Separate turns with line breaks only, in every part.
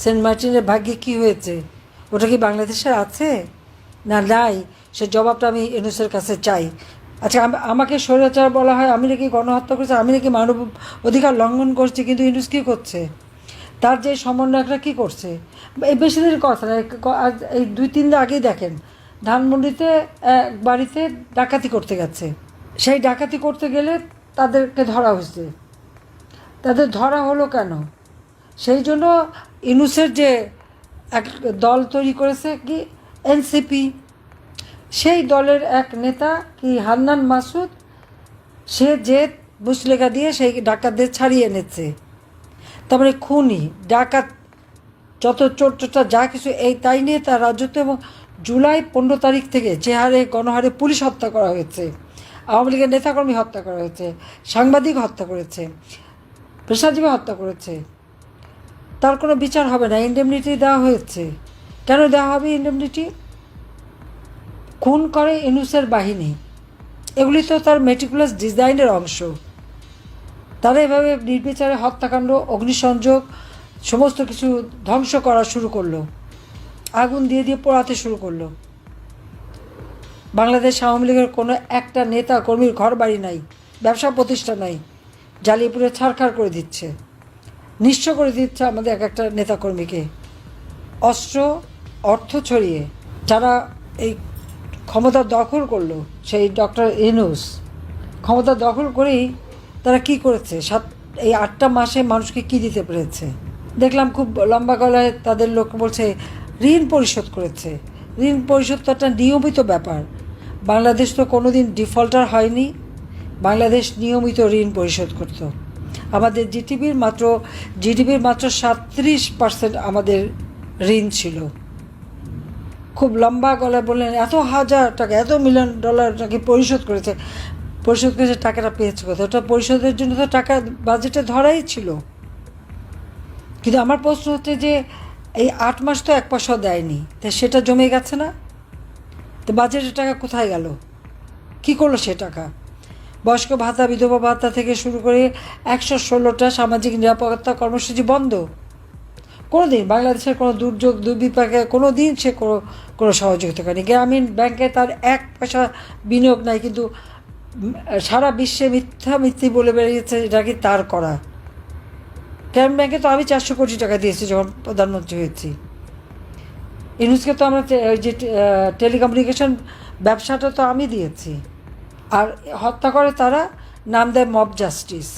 Saint মার্টিনের ভাগ্যে কি হয়েছে? ওটা কি বাংলাদেশের আছে? না, নাই। সে জবাবটা আমি ইউনুসের কাছে চাই। আচ্ছা আম- আমাকে স্বৈরাচার বলা হয়, আমি নাকি গণহত্যা করছি, আমি নাকি মানব অধিকার লঙ্ঘন করছি, কিন্তু ইউনুস কী করছে? তার যে সমন্বয়করা কী করছে? এই বেশি দিনের কথা এই দুই, তিন দিন আগেই দেখেন, ধানমন্ডিতে এক বাড়িতে ডাকাতি করতে গেছে। সেই ডাকাতি করতে গেলে তাদেরকে ধরা হয়েছে। তাদের ধরা হলো কেন? সেই জন্য ইনুসের যে এক দল তৈরি করেছে কি, এনসিপি, সেই দলের এক নেতা কি হান্নান মাসুদ, সে যে বুসলেখা দিয়ে সেই ডাকাতদের ছাড়িয়ে এনেছে। তারপরে খুনি, ডাকাত, যত চোর চোরটা যা কিছু, এই তাই নিয়ে তার রাজত্ব এবং জুলাই পনেরো তারিখ থেকে যে হারে, গণহারে পুলিশ হত্যা করা হয়েছে। আওয়ামী লীগের নেতাকর্মী হত্যা করা হয়েছে সাংবাদিক হত্যা করেছে, পেশাজীবী হত্যা করেছে। তার কোনো বিচার হবে না ইন্ডেমনিটি দেওয়া হয়েছে। কেন দেওয়া হবে ইন্ডেমনিটি খুন করে ইনুসের বাহিনী। এগুলি তো তার মেটিকুলাস ডিজাইনের অংশ। তারা এভাবে নির্বিচারে হত্যাকাণ্ড, অগ্নিসংযোগ, সমস্ত কিছু ধ্বংস করা শুরু করল। আগুন দিয়ে দিয়ে পোড়াতে শুরু করল। বাংলাদেশ আওয়ামী লীগের কোনো একটা নেতা কর্মীর ঘর বাড়ি নাই, ব্যবসা প্রতিষ্ঠা নাই জ্বালিয়ে ছাড়খাড় করে দিচ্ছে। নিঃস্ব করে দিচ্ছে আমাদের এক একটা নেতাকর্মীকে। অস্ত্র, অর্থ ছড়িয়ে যারা এই ক্ষমতা দখল করল, সেই ডক্টর ইনুস ক্ষমতা দখল করেই তারা কি করেছে? সাত, এই আটটা মাসে মানুষকে কি দিতে পেরেছে? দেখলাম খুব লম্বা গলায় তাদের লোক বলছে, ঋণ পরিশোধ করেছে। ঋণ পরিশোধ তো একটা নিয়মিত ব্যাপার। বাংলাদেশ তো কোনোদিন ডিফল্টার হয়নি। বাংলাদেশ নিয়মিত ঋণ পরিশোধ করতো। আমাদের জিটিভির মাত্র, জিডিপির মাত্র সাতত্রিশ পার্সেন্ট আমাদের ঋণ ছিল। খুব লম্বা গলায় বললেন, এত হাজার টাকা, এত মিলিয়ন ডলার নাকি পরিশোধ করেছে? পরিশোধ করেছে টাকাটা পেয়েছে কোথায়? ওটা পরিশোধের জন্য তো টাকা বাজেটে ধরাই ছিল। কিন্তু আমার প্রশ্ন হচ্ছে যে, এই আট মাস তো এক পয়সাও দেয়নি, তা সেটা জমে গেছে না? তো বাজেটের টাকা কোথায় গেল? কি করল সে টাকা? বয়স্ক ভাতা, বিধবা ভাতা থেকে শুরু করে একশো ষোলোটা সামাজিক নিরাপত্তা কর্মসূচি বন্ধ। কোনো দিন বাংলাদেশের কোনো দুর্যোগ, দুর্বিপাকে কোনো দিন সে কোনো কোনো সহযোগিতা করেনি গ্রামীণ ব্যাংকে তার এক পয়সা বিনিয়োগ নাই, কিন্তু সারা বিশ্বে মিথ্যা মিথ্যি বলে বেরিয়েছে এটা কি তার করা। গ্রামীণ ব্যাংকে তো আমি চারশো কোটি টাকা দিয়েছি যখন প্রধানমন্ত্রী হয়েছি। ইউনুসকে তো আমরা যে টেলিকমিউনিকেশন ব্যবসাটা তো আমি দিয়েছি। আর হত্যা করে তারা, নাম দেয় মব জাস্টিস।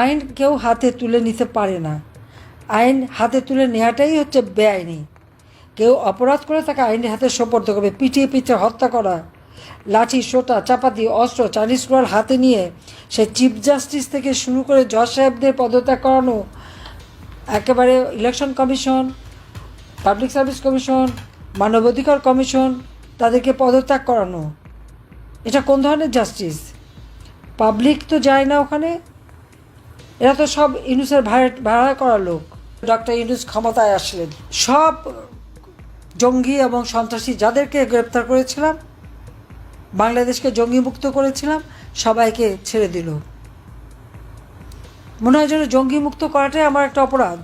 আইন কেউ হাতে তুলে নিতে পারে না। আইন হাতে তুলে নেওয়াটাই হচ্ছে বেআইনি। কেউ অপরাধ করে তাকে আইনের হাতে সোপর্দ করবে, পিটিয়ে পিটিয়ে হত্যা করা, লাঠি, সোটা, চাপাতি, অস্ত্র, চাইনিজ ক্রোয়াল হাতে নিয়ে সে চিফ জাস্টিস থেকে শুরু করে জজ সাহেবদের পদত্যাগ করানো, একেবারে election commission, public service commission, মানবাধিকার কমিশন, তাদেরকে পদত্যাগ করানো। এটা কোন ধরনের জাস্টিস পাবলিক তো যায় না ওখানে। এরা তো সব ইউনুসের ভাড়া ভাড়া করা লোক। ডক্টর ইউনুস ক্ষমতায় আসলেন। সব জঙ্গি এবং সন্ত্রাসী যাদেরকে গ্রেপ্তার করেছিলাম, বাংলাদেশকে জঙ্গি মুক্ত করেছিলাম, সবাইকে ছেড়ে দিল। মনে হয় যেন জঙ্গি মুক্ত করাটাই আমার একটা অপরাধ।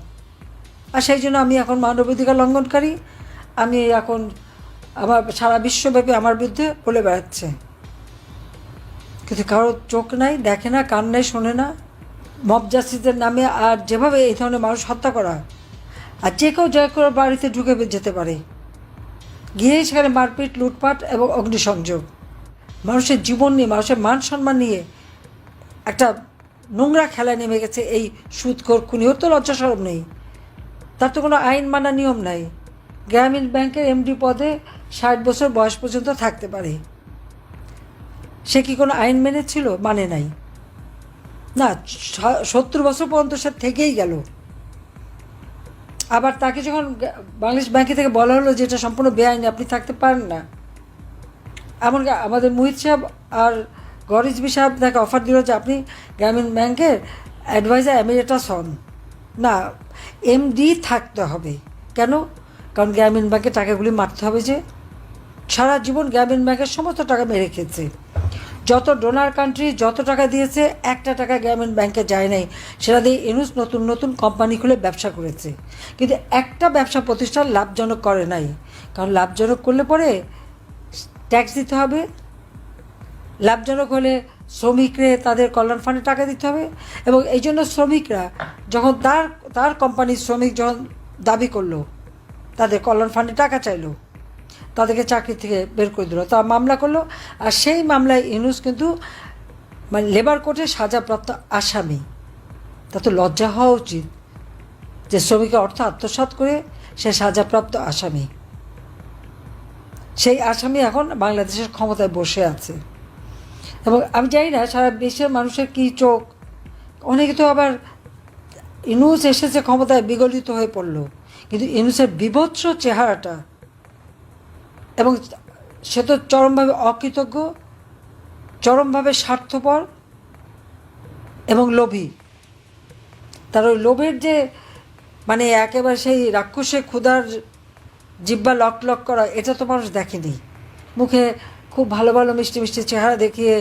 আর সেই জন্য আমি এখন মানবাধিকার লঙ্ঘনকারী। আমি এখন আমার সারা বিশ্বব্যাপী আমার বিরুদ্ধে বলে বেড়াচ্ছে। কিন্তু কারোর চোখ নাই, দেখে না, কান নাই, শোনে না, মব জাস্টিসের নামে আর যেভাবে এই ধরনের মানুষ হত্যা করা আর যে কেউ যে কেউ বাড়িতে ঢুকে যেতে পারে। গিয়েই সেখানে মারপিট, লুটপাট এবং অগ্নিসংযোগ। মানুষের জীবন নিয়ে, মানুষের মান সম্মান নিয়ে একটা নোংরা খেলায় নেমে গেছে এই সুদখোর খুনি। ওর তো লজ্জা সরব নেই। তার তো কোনো আইন মানা নিয়ম নাই। গ্রামীণ ব্যাংকের এমডি পদে ষাট বছর বয়স পর্যন্ত থাকতে পারে। সে কি কোনো আইন মেনেছিল মানে নাই। না সত্তর বছর পর্যন্ত সে থেকেই গেল। আবার তাকে যখন বাংলাদেশ ব্যাংকে থেকে বলা হলো যে এটা সম্পূর্ণ বেআইনি, আপনি থাকতে পারেন না। এমনকি আমাদের মুহিত সাহেব আর গরিজবি সাহেব তাকে অফার দিল যে আপনি গ্রামীণ ব্যাংকের অ্যাডভাইজার এমিরেটাস হন। না এমডি থাকতে হবে। কেন? কারণ গ্রামীণ ব্যাংকে টাকাগুলি মারতে হবে যে সারা জীবন গ্রামীণ ব্যাংকের সমস্ত টাকা মেরে খেয়েছে। যত ডোনার কান্ট্রি যত টাকা দিয়েছে, একটা টাকা গ্রামীণ ব্যাংকে যায় নাই। সেটা দিয়ে ইনুস নতুন নতুন কোম্পানি খুলে ব্যবসা করেছে। কিন্তু একটা ব্যবসা প্রতিষ্ঠান লাভজনক করে নাই। কারণ লাভজনক করলে পরে ট্যাক্স দিতে হবে। লাভজনক হলে শ্রমিকরে তাদের কল্যাণ ফান্ডে টাকা দিতে হবে। এবং এই জন্য শ্রমিকরা যখন তার তার কোম্পানির শ্রমিক যখন দাবি করল, তাদের কল্যাণ ফান্ডে টাকা চাইলো তাদেরকে চাকরি থেকে বের করে দিল। তা মামলা করল, আর সেই মামলায় ইউনুস কিন্তু মানে লেবার কোর্টে সাজাপ্রাপ্ত আসামি। তা তো লজ্জা হওয়া উচিত যে শ্রমিকের অর্থ আত্মসাৎ করে সে সাজাপ্রাপ্ত আসামি। সেই আসামি এখন বাংলাদেশের ক্ষমতায় বসে আছে। এবং আমি জানি না সারা বিশ্বের মানুষের কী চোখ। অনেকে তো আবার ইনুস এসেছে ক্ষমতায় বিগলিত হয়ে পড়ল, কিন্তু ইনুসের বিভৎস চেহারাটা এবং সে তো চরমভাবে অকৃতজ্ঞ, চরমভাবে স্বার্থপর এবং লোভী। তার ওই লোভের যে মানে একেবারে সেই রাক্ষসে ক্ষুধার জিব্বা লক লক করা, এটা তো মানুষ দেখেনি। মুখে খুব ভালো ভালো মিষ্টি মিষ্টি চেহারা দেখিয়ে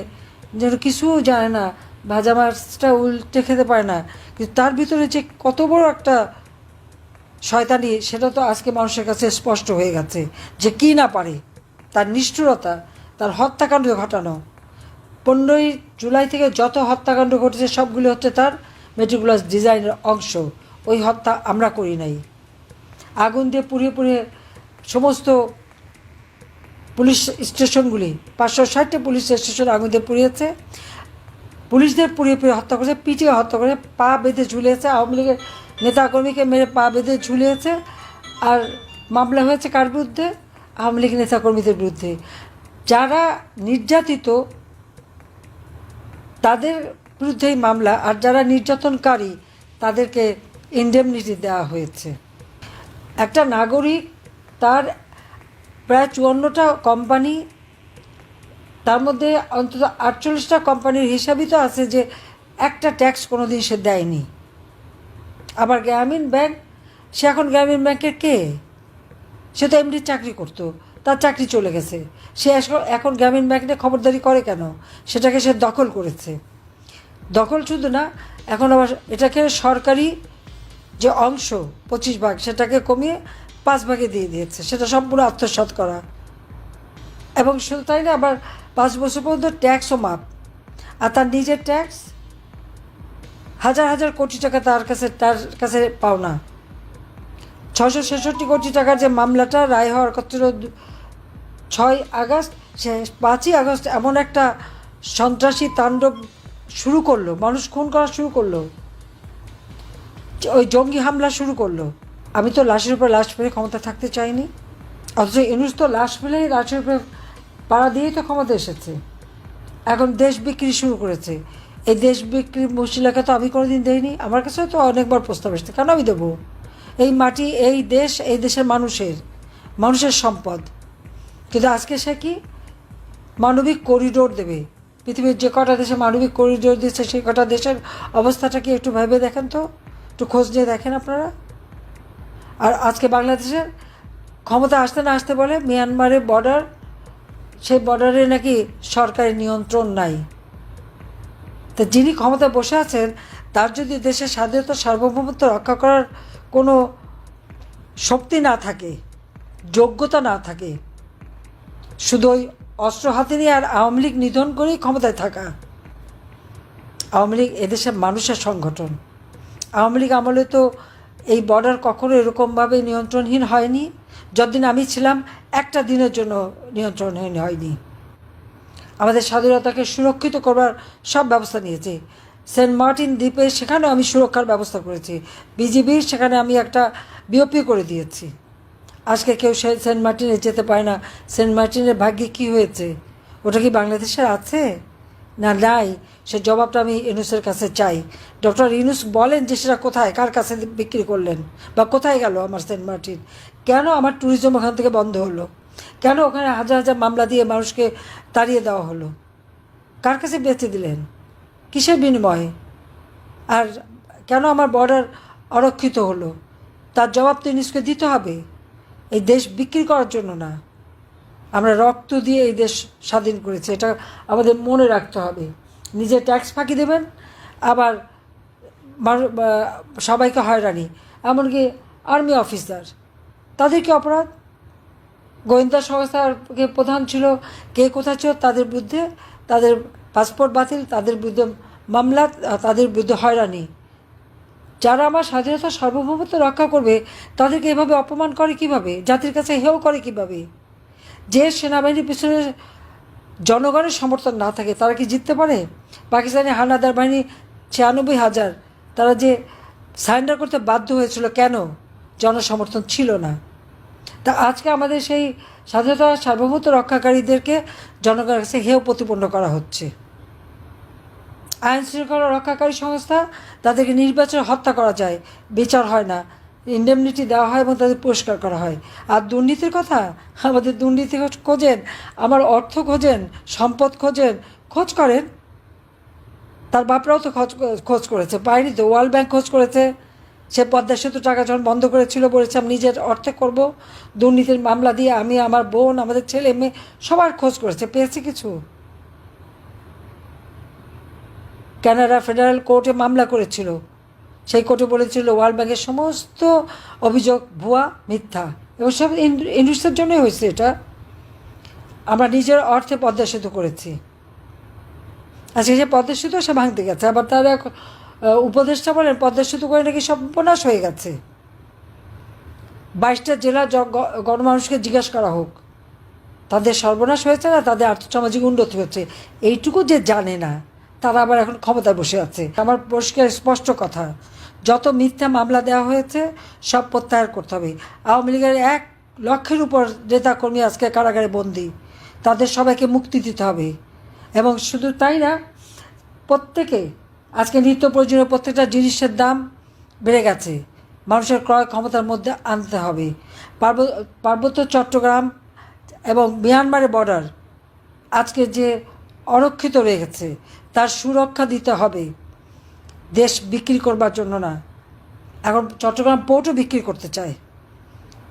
যেন কিছু জানে না, ভাজা মাছটা উল্টে খেতে পারে না। কিন্তু তার ভিতরে যে কত বড় একটা শয়তানি, সেটা তো আজকে মানুষের কাছে স্পষ্ট হয়ে গেছে যে কি না পারে। তার নিষ্ঠুরতা, তার হত্যাকাণ্ড ঘটানো। পনেরোই জুলাই থেকে যত হত্যাকাণ্ড ঘটেছে, সবগুলি হচ্ছে তার মেট্রিকুলাস ডিজাইনের অংশ। ওই হত্যা আমরা করি নাই। আগুন দিয়ে পুড়িয়ে পুড়িয়ে সমস্ত পুলিশ স্টেশনগুলি, পাঁচশো ষাটটি পুলিশ স্টেশন আগুন দিয়ে পুড়িয়েছে। পুলিশদের পুড়িয়ে পুড়িয়ে হত্যা করেছে, পিটিয়ে হত্যা করে পা বেঁধে ঝুলিয়েছে, আওয়ামী লীগের নেতাকর্মীকে মেরে পা বেঁধে ঝুলিয়েছে আর মামলা হয়েছে কার বিরুদ্ধে? আওয়ামী লীগ নেতাকর্মীদের বিরুদ্ধে। যারা নির্যাতিত, তাদের বিরুদ্ধেই মামলা, আর যারা নির্যাতনকারী, তাদেরকে ইন্ডেমনিটি দেওয়া হয়েছে। একটা নাগরিক, তার প্রায় চুয়ান্নটা কোম্পানি তার মধ্যে অন্তত আটচল্লিশটা কোম্পানির হিসাবই তো আছে যে একটা ট্যাক্স কোনো দিন সে দেয়নি। আবার গ্রামীণ ব্যাংক? সে এখন গ্রামীণ ব্যাংকের কে? সে তো এমনি চাকরি করতো, তার চাকরি চলে গেছে। সে এখন- গ্রামীণ ব্যাংক খবরদারি করে কেন? সেটাকে সে দখল করেছে। দখল শুধু না, এখন আবার এটাকে সরকারি যে অংশ, পঁচিশ ভাগ, সেটাকে কমিয়ে পাঁচ ভাগে দিয়ে দিয়েছে। সেটা সম্পূর্ণ আত্মসাৎ করা। এবং শুধু তাই না আবার পাঁচ বছর পর্যন্ত ট্যাক্সও মাপ আর তার নিজের ট্যাক্স হাজার হাজার কোটি টাকা তার কাছে তার কাছে পাওনা। ছশো ছেষট্টি কোটি টাকার যে মামলাটা রায় হওয়ার কথা ছয় আগস্ট, সে পাঁচই আগস্ট এমন একটা সন্ত্রাসী তাণ্ডব শুরু করল। মানুষ খুন করা শুরু করল। ওই জঙ্গি হামলা শুরু করল। আমি তো লাশের উপর লাশ ফেলে ক্ষমতা থাকতে চাইনি। অথচ ইনুস তো লাশ ফেলেই লাশের উপরে পাড়া দিয়েই তো ক্ষমতা এসেছে। এখন দেশ বিক্রি শুরু করেছে। এই দেশ বিক্রি মহিলাকে তো আমি কোনোদিন দেইনি। আমার কাছে তো অনেকবার প্রস্তাব এসেছে। কেন আমি দেবো? এই মাটি, এই দেশ, এই দেশের মানুষের মানুষের সম্পদ। কিন্তু আজকে সে কি? মানবিক করিডোর দেবে। পৃথিবীর যে কটা দেশে মানবিক করিডোর দিচ্ছে সেই কটা দেশের অবস্থাটা কি একটু ভেবে দেখেন তো? একটু খোঁজ নিয়ে দেখেন আপনারা। আর আজকে বাংলাদেশের ক্ষমতা আসতে না আসতে বলে মিয়ানমারের বর্ডার সেই বর্ডারে নাকি সরকারি নিয়ন্ত্রণ নাই। তা যিনি ক্ষমতায় বসে আছেন, তার যদি দেশের স্বাধীনতা সার্বভৌমত্ব রক্ষা করার কোনো শক্তি না থাকে, যোগ্যতা না থাকে, শুধু ওই অস্ত্র হাতে নিয়ে আর আওয়ামী লীগ নিধন করেই ক্ষমতায় থাকা, আওয়ামী লীগ এদেশের মানুষের সংগঠন। আওয়ামী লীগ আমলে তো এই বর্ডার কখনো এরকমভাবে নিয়ন্ত্রণহীন হয়নি, যতদিন আমি ছিলাম, একটা দিনের জন্য নিয়ন্ত্রণহীন হয়নি। আমাদের স্বাধীনতাকে সুরক্ষিত করবার সব ব্যবস্থা নিয়েছে। সেন্ট মার্টিন দ্বীপে সেখানেও আমি সুরক্ষার ব্যবস্থা করেছি। বিজিবির সেখানে আমি একটা বিওপি করে দিয়েছি। আজকে কেউ সেন্ট মার্টিনে যেতে পারে না। সেন্ট মার্টিনের ভাগ্যে কি হয়েছে? ওটা কি বাংলাদেশের আছে? না, নাই। সে জবাবটা আমি ইউনুসের কাছে চাই। ডক্টর ইউনুস বলেন যে সেটা কোথায়, কার কাছে বিক্রি করলেন? বা কোথায় গেল আমার সেন্ট মার্টিন? কেন আমার ট্যুরিজম ওখান থেকে বন্ধ হলো? কেন ওখানে হাজার হাজার মামলা দিয়ে মানুষকে তাড়িয়ে দেওয়া হলো? কার কাছে বেঁচে দিলেন? কিসের বিনিময়ে? আর কেন আমার বর্ডার অরক্ষিত হলো? তার জবাব তো ইউনুসকে দিতে হবে। এই দেশ বিক্রি করার জন্য না। আমরা রক্ত দিয়ে এই দেশ স্বাধীন করেছি। এটা আমাদের মনে রাখতে হবে। নিজে ট্যাক্স ফাঁকি দেবেন, আবার সবাইকে হয়রানি। এমনকি আর্মি অফিসার। তাদের কি অপরাধ? গোয়েন্দা সংস্থার প্রধান ছিল, কে কোথায় ছিল তাদের বিরুদ্ধে, তাদের পাসপোর্ট বাতিল, তাদের বিরুদ্ধে মামলা তাদের বিরুদ্ধে হয়রানি। যারা আমার স্বাধীনতা সার্বভৌমত্ব রক্ষা করবে, তাদেরকে এভাবে অপমান করে কীভাবে? জাতির কাছে হেও করে কীভাবে? যে সেনাবাহিনীর পিছনে জনগণের সমর্থন না থাকে, তারা কি জিততে পারে? পাকিস্তানি হানাদার বাহিনী ছিয়ানব্বই হাজার, তারা যে সারেন্ডার করতে বাধ্য হয়েছিল কেন? জনসমর্থন ছিল না। তা আজকে আমাদের সেই স্বাধীনতা সার্বভৌমত্ব রক্ষাকারীদেরকে জনগণের কাছে হেয় প্রতিপন্ন করা হচ্ছে। আইন শৃঙ্খলা রক্ষাকারী সংস্থা তাদেরকে নির্বাচনে হত্যা করা যায়, বিচার হয় না ইন্ডেমনিটি দেওয়া হয় এবং তাদের পুরস্কার করা হয়। আর দুর্নীতির কথা, আমাদের দুর্নীতি খোঁজেন, আমার অর্থ খোঁজেন, সম্পদ খোঁজেন, খোঁজ করেন। তার বাপরাও তো খোঁজ খোঁজ করেছে বাইরে তো, ওয়ার্ল্ড ব্যাংক খোঁজ করেছে। সে পদ্মা সেতু টাকা যখন বন্ধ করেছিল, বলেছে, আমি নিজের অর্থে করব। দুর্নীতির মামলা দিয়ে আমি আমার বোন, আমাদের ছেলে, মেয়ে সবার খোঁজ করেছে। পেয়েছে কিছু? কানাডা ফেডারেল কোর্টে মামলা করেছিল। সেই কোর্টে বলেছিল, ওয়ার্ল্ড ব্যাংকের সমস্ত অভিযোগ ভুয়া, মিথ্যা। এবং সব ইন্ডাস্ট্রির জন্যই হয়েছে এটা। আমরা নিজের অর্থে পদ্মা সেতু করেছি। আজকে যে পদ্মা সেতু, সে ভাঙতে গেছে। আবার তারা উপদেষ্টা বলেন, পদ্মা সেতু করে নাকি সর্বনাশ হয়ে গেছে। বাইশটা জেলা গণমানুষকে জিজ্ঞাসা করা হোক। তাদের সর্বনাশ হয়েছে না? তাদের আর্থসামাজিক উন্নতি হচ্ছে। এইটুকু যে জানে না, তারা আবার এখন ক্ষমতায় বসে আছে। আমার পরিষ্কার স্পষ্ট কথা, যত মিথ্যা মামলা দেওয়া হয়েছে, সব প্রত্যাহার করতে হবে। আওয়ামী লীগের এক লক্ষের উপর নেতাকর্মী আজকে কারাগারে বন্দি, তাদের সবাইকে মুক্তি দিতে হবে। এবং শুধু তাই না, প্রত্যেকে আজকে নিত্য প্রয়োজনীয় প্রত্যেকটা জিনিসের দাম বেড়ে গেছে। মানুষের ক্রয় ক্ষমতার মধ্যে আনতে হবে। পার্ব- পার্বত্য চট্টগ্রাম এবং মিয়ানমারের বর্ডার আজকে যে অরক্ষিত রয়ে গেছে, তার সুরক্ষা দিতে হবে। দেশ বিক্রি করবার জন্য না। এখন চট্টগ্রাম পোর্টও বিক্রি করতে চায়।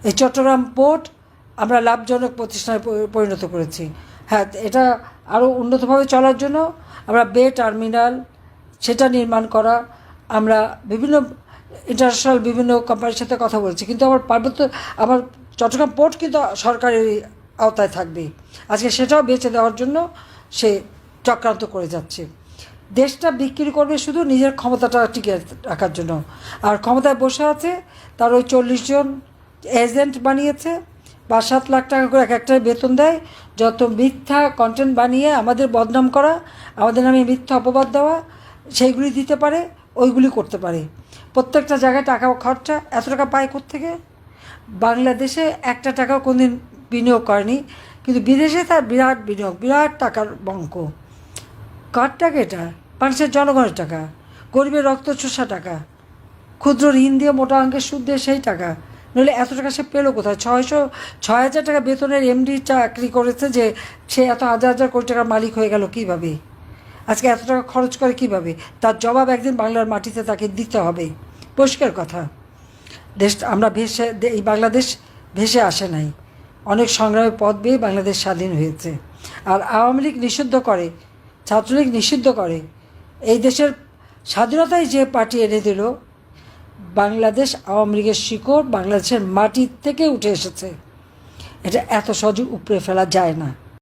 এই চট্টগ্রাম পোর্ট আমরা লাভজনক প্রতিষ্ঠানে পরিণত করেছি। হ্যাঁ এটা আরও উন্নতভাবে চলার জন্য আমরা বে টার্মিনাল সেটা নির্মাণ করা, আমরা বিভিন্ন ইন্টারন্যাশনাল বিভিন্ন কোম্পানির সাথে কথা বলছি। কিন্তু আমার পার্বত্য, আমার চট্টগ্রাম পোর্ট কিন্তু সরকারের আওতায় থাকবে আজকে সেটাও বেঁচে দেওয়ার জন্য সে চক্রান্ত করে যাচ্ছে। দেশটা বিক্রি করবে শুধু নিজের ক্ষমতাটা টিকে রাখার জন্য। আর ক্ষমতায় বসে আছে, তার ওই চল্লিশ জন এজেন্ট বানিয়েছে পাঁচ সাত লাখ টাকা করে এক একটা বেতন দেয়। যত মিথ্যা কন্টেন্ট বানিয়ে আমাদের বদনাম করা, আমাদের নামে মিথ্যা অপবাদ দেওয়া সেইগুলি দিতে পারে, ওইগুলি করতে পারে। প্রত্যেকটা জায়গায় টাকা খরচা, এত টাকা পায় থেকে বাংলাদেশে একটা টাকাও কোনদিন বিনিয়োগ করেনি, কিন্তু বিদেশে তার বিরাট বিনিয়োগ, বিরাট টাকার বঙ্ক কার টাকা এটা? মানুষের জনগণের টাকা, গরিবের রক্ত চোষা টাকা, ক্ষুদ্র ঋণ দিয়ে মোটা অঙ্কের সুদ দিয়ে সেই টাকা। নইলে এত টাকা সে পেল কোথায়? ছয়শো, ছয় হাজার টাকা বেতনের এমডি চাকরি করেছে যে সে এত হাজার হাজার কোটি টাকার মালিক হয়ে গেল কীভাবে? আজকে এত টাকা খরচ করে কীভাবে? তার জবাব একদিন বাংলার মাটিতে তাকে দিতে হবে। পরিষ্কার কথা। দেশ, আমরা ভেসে এই বাংলাদেশ ভেসে আসে নাই। অনেক সংগ্রামের পথ বেয়ে বাংলাদেশ স্বাধীন হয়েছে। আর আওয়ামী লীগ নিষিদ্ধ করে, ছাত্রলীগ নিষিদ্ধ করে, এই দেশের স্বাধীনতায় যে পার্টি এনে দিল, বাংলাদেশ আওয়ামী লীগের শিকড় বাংলাদেশের মাটির থেকে উঠে এসেছে। এটা এত সহজে উপড়ে ফেলা যায় না।